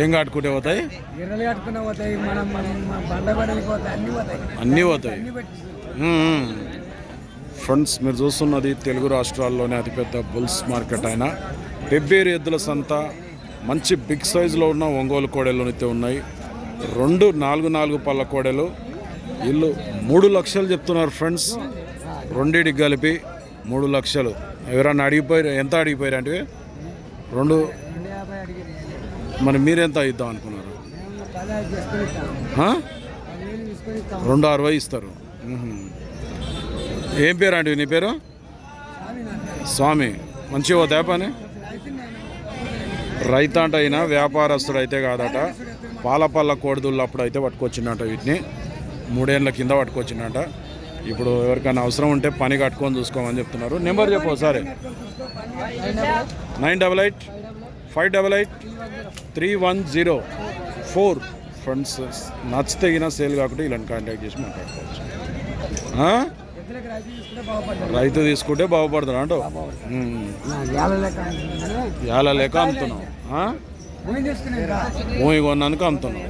ఏం కట్టుకుంటే పోతాయి? గిర్రలు మనం అన్ని పోతాయి. అన్నీ. ఫ్రెండ్స్ మీరు చూస్తున్నది తెలుగు రాష్ట్రాల్లోనే అతిపెద్ద బుల్స్ మార్కెట్ అయిన. పెబ్బేరు ఎద్దుల సంత మంచి బిగ్ సైజులో ఉన్న ఒంగోలు కోడెలు అయితే ఉన్నాయి. రెండు నాలుగు నాలుగు పళ్ళ కోడెలు. ఇల్లు మూడు లక్షలు చెప్తున్నారు ఫ్రెండ్స్. రెండింటికి కలిపి మూడు లక్షలు. ఎవరన్నా అడిగిపోయారు? ఎంత అడిగిపోయారు అంటే రెండు మరి మీరెంత ఇద్దాం అనుకున్నారు? రెండు అరవై ఇస్తారు. ఏం పేరు అంటే నీ పేరు? స్వామి. నాకు స్వామి మంచిగా పోతాయా పని అయితే నేను రైతు అంట అయినా వ్యాపారస్తుడు అయితే కాదట. పాలపల్ల కోడిదుళ్ళు అప్పుడు అయితే పట్టుకొచ్చిండట వీటిని. మూడేళ్ళ కింద పట్టుకొచ్చిండట. ఇప్పుడు ఎవరికైనా అవసరం ఉంటే పని కట్టుకొని చూసుకోమని చెప్తున్నారు. నెంబర్ చెప్పు ఒకసారి. Nine double eight. Five double eight three one zero four friends నచ్చితే గిన సేల్ కాకుండా ఇలాంటి కాంటాక్ట్ చేసి మాట్లాడుకోవచ్చు. రైతు తీసుకుంటే బాగుపడతాడు అంటూ. ఎలా లేక అమ్ముతున్నావు? భూమి భూమి కొన్నందుకు అమ్ముతున్నావు